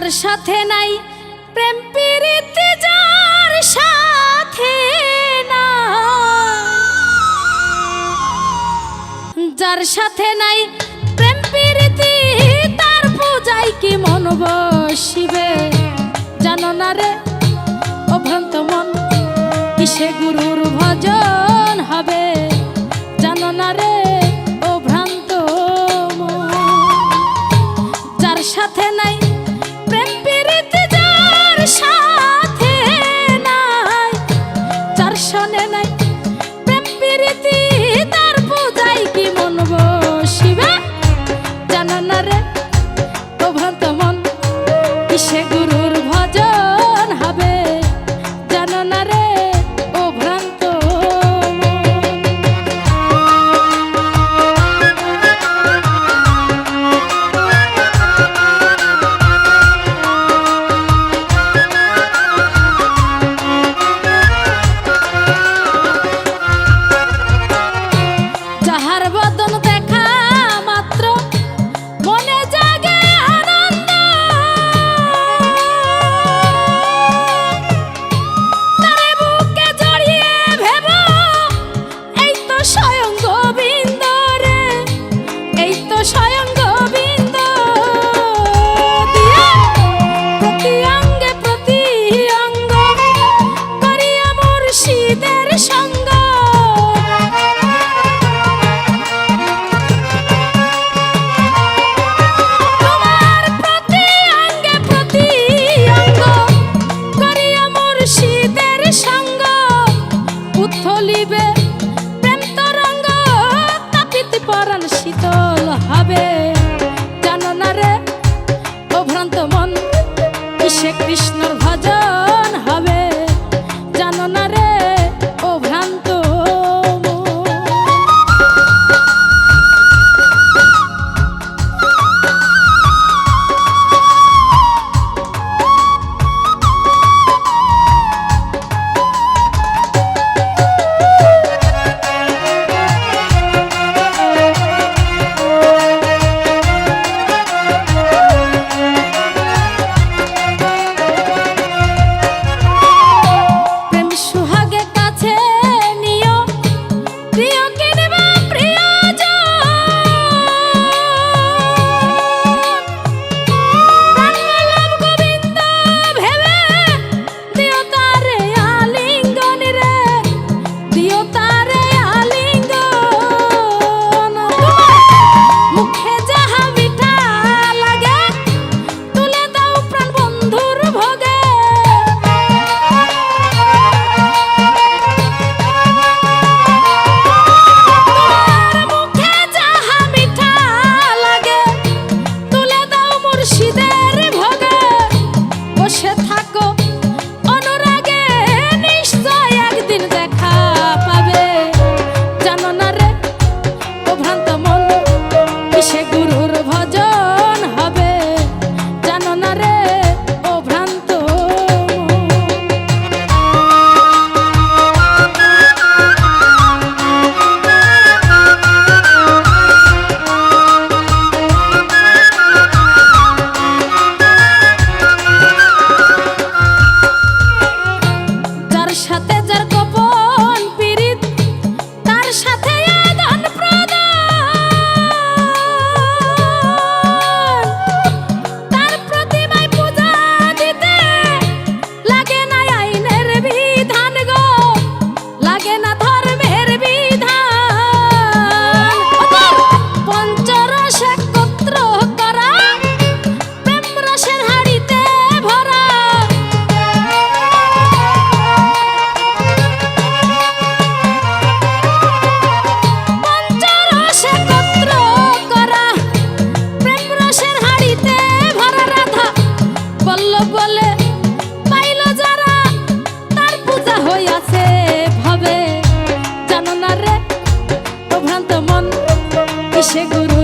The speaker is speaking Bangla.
যার সাথে নাই, প্রেম প্রীতি যার সাথে না যার সাথে নাই, প্রেম প্রীতি তার পূজাই কি মন বসিবে? জানো না রে, অভ্রান্ত মন, কিসে গুরুর ভজন হবে? জানো না রে আক্রান্ত মন। কিসে কৃষ্ণ কিসে গুরু